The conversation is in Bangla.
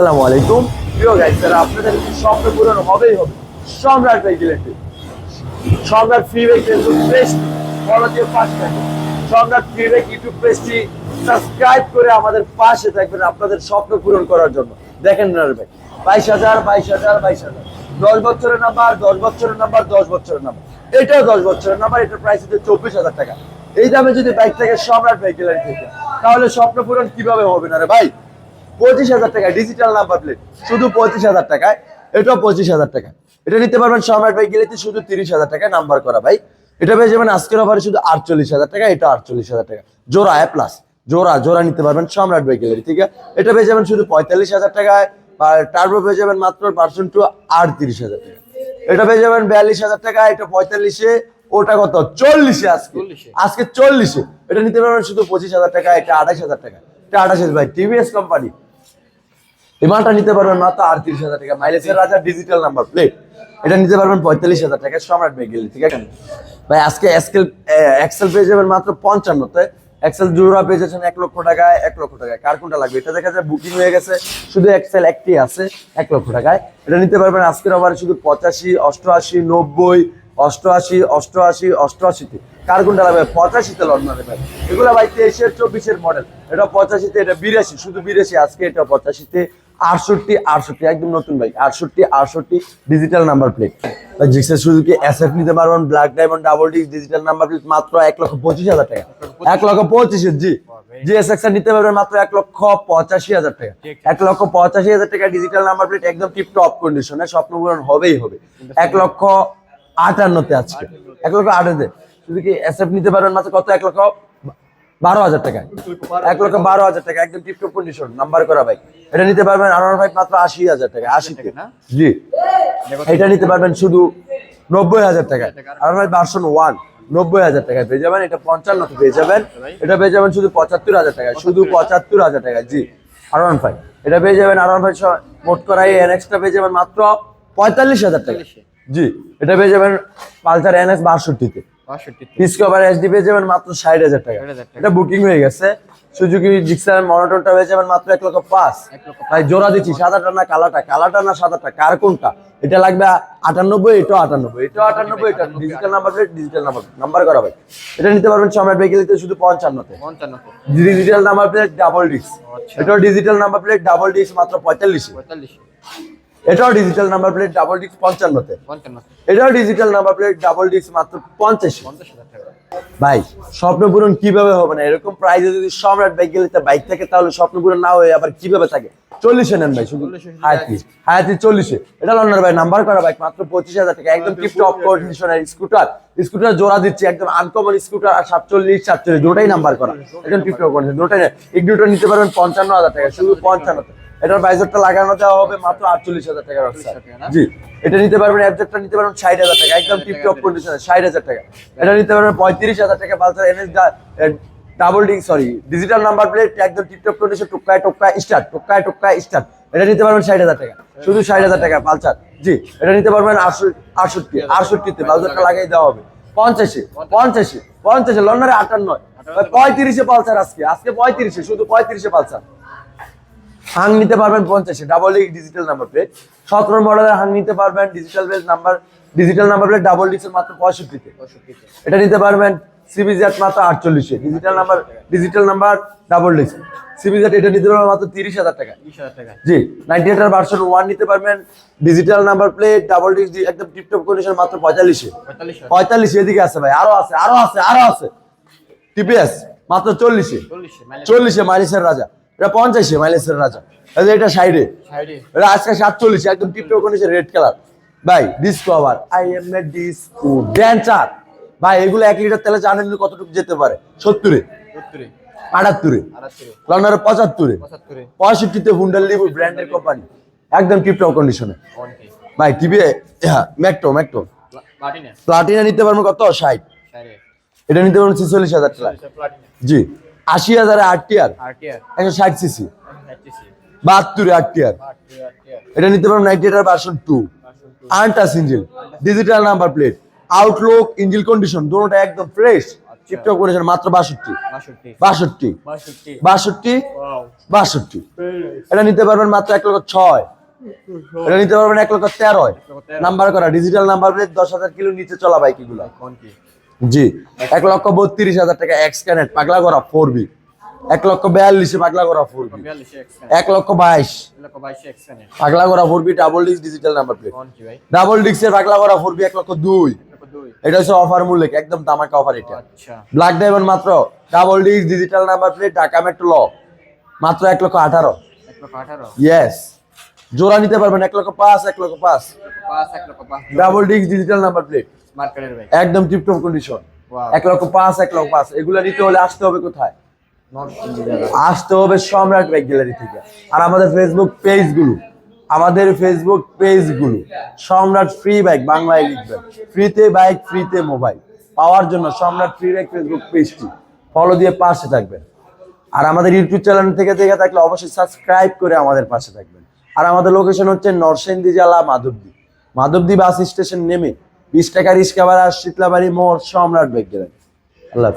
আসসালামু আলাইকুম। প্রিয় গাইস যারা আপনাদের স্বপ্ন পূরণ হবেই হবে? সম্রাট ভেহিকেল সম্রাট ফ্রি ভেহিকেল দিয়ে পাশে সম্রাট ফ্রি ভেহিক ইউটিউব পেজটি সাবস্ক্রাইব করে আমাদের পাশে থাকবেন আপনাদের স্বপ্ন পূরণ করার জন্য। দেখেন না ভাই। বাইশ হাজার বাইশ হাজার বাইশ হাজার। দশ বছরের নাম্বার দশ বছরের নাম্বার দশ বছরের নাম্বার এটাও দশ বছরের নাম্বার এটার প্রাইস হচ্ছে চব্বিশ হাজার টাকা। এই দামে যদি বাইক থেকে, সম্রাট ভেহিকেল থেকে তাহলে স্বপ্ন পূরণ কীভাবে হবে না রে ভাই? পঁচিশ হাজার টাকা ডিজিটাল নাম্বার প্লেট শুধু পঁচিশ হাজার টাকায় এটাও পঁচিশ হাজার টাকা এটা নিতে পারবেন সম্রাট ভাই গেলে শুধু তিরিশ হাজার টাকায় নাম্বার করা ভাই এটা পেয়ে যাবেন আজকের অফারে শুধু আটচল্লিশ হাজার টাকা এটা আটচল্লিশ হাজার টাকা জোড়া প্লাস জোড়া জোড়া নিতে পারবেন সম্রাট ভাই গেলে ঠিক আছে এটা পেয়ে যাবেন শুধু পঁয়তাল্লিশ হাজার টাকায় আর টার্বো পেয়ে যাবেন মাত্র পার্সেন্ট টু আটত্রিশ হাজার টাকা এটা পেয়ে যাবেন বিয়াল্লিশ হাজার টাকা এটা পঁয়তাল্লিশে ওটা কত চল্লিশে আজকে আজকে চল্লিশে এটা নিতে পারবেন শুধু পঁচিশ হাজার টাকা এটা আঠাশ হাজার টাকা এটা আঠাশ হাজার ভাই টিভিএস কোম্পানি এই নিতে পারবেন মাত্র আটত্রিশ হাজার টাকা। মাইলেজের রাজা ডিজিটাল নাম্বার প্লেট এটা নিতে পারবেন পঁয়তাল্লিশ হাজার টাকা, সম্রাট ভেহিকেল ঠিক আছে? ভাই, আজকে এক্সেল এক্সেল পেয়ে যাবেন মাত্র পঞ্চান্নতে এক্সেল জোড়া পেয়ে যাচ্ছেন এক লক্ষ টাকায় এক লক্ষ টাকায় কার কোনটা লাগবে? এটা দেখা যায় বুকিং হয়ে গেছে, শুধু এক্সেল একটি আছে, এক লক্ষ টাকায়। এটা নিতে পারবেন আজকের আবার শুধু পঁচাশি, অষ্টআশি, নব্বই, অষ্টআশি অষ্টআশি, অষ্টআশিতে। কার কোনটা লাগবে? পঁচাশিতে লন্ডনে ভাই। এগুলো ভাই তেইশের, চব্বিশের মডেল এটা পঁচাশিতে, এটা বিরাশি, শুধু বিরাশি, আজকে এটা পঁচাশিতে। আটষট্টি আটষট্টি, একদম নতুন বাইক আটষট্টি আটষট্টি ডিজিটাল নাম্বার প্লেট জিক্সের সুযোগে এসএফ নিতে পারবেন black diamond double disc digital number plate মাত্র এক লক্ষ পঁচিশ হাজার টাকা। এক লক্ষ পঁচিশের জি। জি এস নিতে পারবেন মাত্র এক লক্ষ পঁচাশি হাজার টাকা। এক লক্ষ পঁচাশি হাজার টাকা ডিজিটাল নাম্বার প্লেট একদম টিপ টপ কন্ডিশনে স্বপ্ন হবেই হবে। এক লক্ষ আটান্নতে আজকে। এক লক্ষ আটান্নতে। শুধু কি এসএফ নিতে পারবেন মাত্র কত? এক লক্ষ বারো হাজার টাকা এক লক্ষ বারো হাজার টাকা একদম টিপটপ কন্ডিশন নাম্বার করা বাইক এটা নিতে পারবেন আনার বাইক মাত্র আশি হাজার টাকা আশিতে জি। এটা নিতে পারবেন শুধু নব্বই হাজার টাকা। আনার ভাই ভার্সন ওয়ান নব্বই হাজার টাকায় পেয়ে যাবেন। এটা পঞ্চান্নতে পেয়ে যাবেন। এটা পেয়ে যাবেন শুধু পঁচাত্তর হাজার টাকা শুধু পঁচাত্তর হাজার টাকা জি। আর ওয়ান ফাইভ এটা পেয়ে যাবেন আর ওয়ান ফাইভ মোট করা এই এনএক্সটা পেয়ে যাবেন মাত্র পঁয়তাল্লিশ হাজার টাকা জি এটা পেয়ে যাবেন পালসার এনএক্স বাষট্টিতে। ডিসকভার পেয়ে যাবেন মাত্র ষাট হাজার টাকা। এটা বুকিং হয়ে গেছে। সুজুকি জিক্সার মনোটনটা হয়ে যাবেন মাত্র এক লক্ষ পাঁচ। ভাই জোড়া দিচ্ছি সাদাটা না কালাটা? কালাটা না সাদাটা? কার কোনটা? এটা লাগবে আটানব্বই এটাও আটানব্বই। আটানব্বই এটা digital number plate digital number number করা ভাই এটা নিতে পারবেন সম্রাট ভেহিকেলিতে শুধু পঞ্চান্নতে। Digital number plate double disc. Digital number plate double disc মাত্র পঁয়তাল্লিশে। পঁয়তাল্লিশে। এটাও digital number plate double disc পঞ্চান্নতে। এটাও digital number plate double disc মাত্র পঞ্চাশ। ভাই স্বপ্ন পূরণ কীভাবে হবে না? এরকম প্রাইজে যদি সম্রাট বাইক গেলে বাইক থাকে তাহলে স্বপ্ন পূরণ না হয়ে আবার কীভাবে থাকে? চল্লিশে নেন ভাই শুধু হায়াতি হায়াতি চল্লিশে। এটা লন্ডন ভাই নাম্বার করা বাইক মাত্র পঁচিশ হাজার টাকা। একদম টিপ টপ কন্ডিশনের স্কুটার স্কুটার জোড়া দিচ্ছে একদম আনকমন স্কুটার আর সাতচল্লিশ সাতচল্লিশ দুটাই নাম্বার করা। একদম টিপ টপ কন্ডিশন দুটাই নিতে পারবেন পঞ্চান্ন হাজার টাকা শুধু পঞ্চান্ন এটার বাইজারটা লাগানো দেওয়া হবে মাত্র আটচল্লিশ হাজার টাকা জি। এটা নিতে পারবেন অ্যাবজেক্টটা নিতে পারবেন ষাট হাজার টাকা একদম টিপ টপ কন্ডিশনে ষাট হাজার টাকা। এটা নিতে পারবেন পঁয়ত্রিশ হাজার টাকা Pulsar NS double ding sorry digital number plate একদম টিপ টপ কন্ডিশন টুকায় টুকায় স্টার্ট টুকায় টুকায় স্টার্ট এটা নিতে পারবেন ষাট হাজার টাকা শুধু ষাট হাজার টাকা পালসার। জি এটা নিতে পারবেন আটষট্টি আটষট্টিতে পালসারটা লাগিয়ে দেওয়া হবে। পঞ্চাশে পঞ্চাশে পঞ্চাশে লন্ডনে আটান্ন। পঁয়ত্রিশে পালসার আজকে আজকে পঁয়ত্রিশে শুধু পঁয়ত্রিশে পালসার। হাং নিতে পারবেন পঞ্চাশে ডাবল ডিজিটাল নাম্বার প্লেট সতেরো মডেলের হাং নিতে পারবেন digital base number digital number plate double ডিক্সের মাত্র পঁয়ষট্টিতে। এটা নিতে পারবেন সিবিজেট মাত্র আটচল্লিশে digital number digital number double ডিক্স সিবিজেট এটা নিতে পারবেন মাত্র তিরিশ হাজার টাকা। জি নাইনটি এইটার ভার্সন ওয়ান নিতে পারবেন ডিজিটাল নাম্বার প্লেট ডাবল ডিক্স একদম টিপটপ কন্ডিশন মাত্র পঁয়তাল্লিশে। পঁয়তাল্লিশ এদিকে আছে ভাই আরও আছে আরও আছে আরও আছে। টিপিএস মাত্র চল্লিশে। চল্লিশে মাইলেসের রাজা। এটা পঞ্চাশে মাইলেসের রাজা। এটা সাইডে এটা আজকে সাতচল্লিশে একদম টিপটপ কন্ডিশন রেড কালার ভাই Discover I am a disco dancer ভাই এগুলো এক লিটার তেলে জানেন কতটুকু যেতে পারে? সত্তরে। আটাত্তরে। লন্ডনের পঁচাত্তরে। পঁয়ষট্টিতে হুন্ডাল লিবু ব্র্যান্ডের কোম্পানি একদম টিপটপ কন্ডিশনে ভাই টিভি হ্যাঁ ম্যাকটো ম্যাকটো প্লাটিনা প্লাটিনা নিতে পারবেন কত? ষাট। এটা নিতে পারবেন ছিচল্লিশ হাজার টাকা। জি। আশি হাজারে আরটিআর একশো ষাট সিসি। বাহাত্তরে আরটিআর এটা নিতে পারবেন নাইনটি এটার version two আনটাস engine digital number plate outlook engine condition দুটোটা একদম ফ্রেশ টিপটপ কন্ডিশন মাত্র বাষট্টি। বাষট্টি। বাষট্টি। বাষট্টি। এটা নিতে পারবেন মাত্র এক লক্ষ ছয়। এটা নিতে পারবেন এক লক্ষ তেরোয় নাম্বার করা। ডিজিটাল নাম্বার প্লেট দশ হাজার কিলো নিচে চলা বাইক এগুলো। কোন কি? জি এক লক্ষ বত্রিশ হাজার টাকা এক্স ক্যানেট পাগলা করা ফোর বি এক লক্ষ বিয়াল্লিশে পাগলা করা ফোর বি এক লক্ষ বাইশ পাগলা করা four B double disc digital number plate double ডিস্কের পাগলা করা ফোর বি এক লক্ষ দুই এটা হচ্ছে অফার মূল্য একদম দামাকা অফার এটা আচ্ছা ব্ল্যাক ডায়মন্ড মাত্র double disc digital number plate Dhaka metro ল মাত্র এক লক্ষ আঠারো ইয়েস জোড়া নিতে পারবেন এক লক্ষ পাঁচ এক লক্ষ পাঁচ পাঁচ এক লক্ষ পাঁচ double disc digital number plate মার্কেটের ভাই একদম টিপটপ কন্ডিশন এক লক্ষ পাঁচ এক লক্ষ পাঁচ। এগুলো নিতে হলে আসতে হবে কোথায়? আসতে হবে সম্রাট বাইক গ্যালারি থেকে। আর আমাদের ফেসবুক পেজগুলো আমাদের ফেসবুক পেজগুলো সম্রাট ফ্রি বাইক বাংলায় লিখবেন। ফ্রিতে বাইক ফ্রিতে মোবাইল পাওয়ার জন্য সম্রাট ফ্রি বাইক ফেসবুক পেজটি ফলো দিয়ে পাশে থাকবেন। আর আমাদের ইউটিউব চ্যানেল থেকে দেখে থাকলে অবশ্যই সাবস্ক্রাইব করে আমাদের পাশে থাকবেন। আর আমাদের লোকেশন হচ্ছে নরসিংদী জেলা মাধবদী। মাধবদী বাস স্টেশন নেমে বিশ টাকা রিক্সা ভাড়া শীতলাবাড়ি মোড় সম্রাট বেগ আল্লাহ।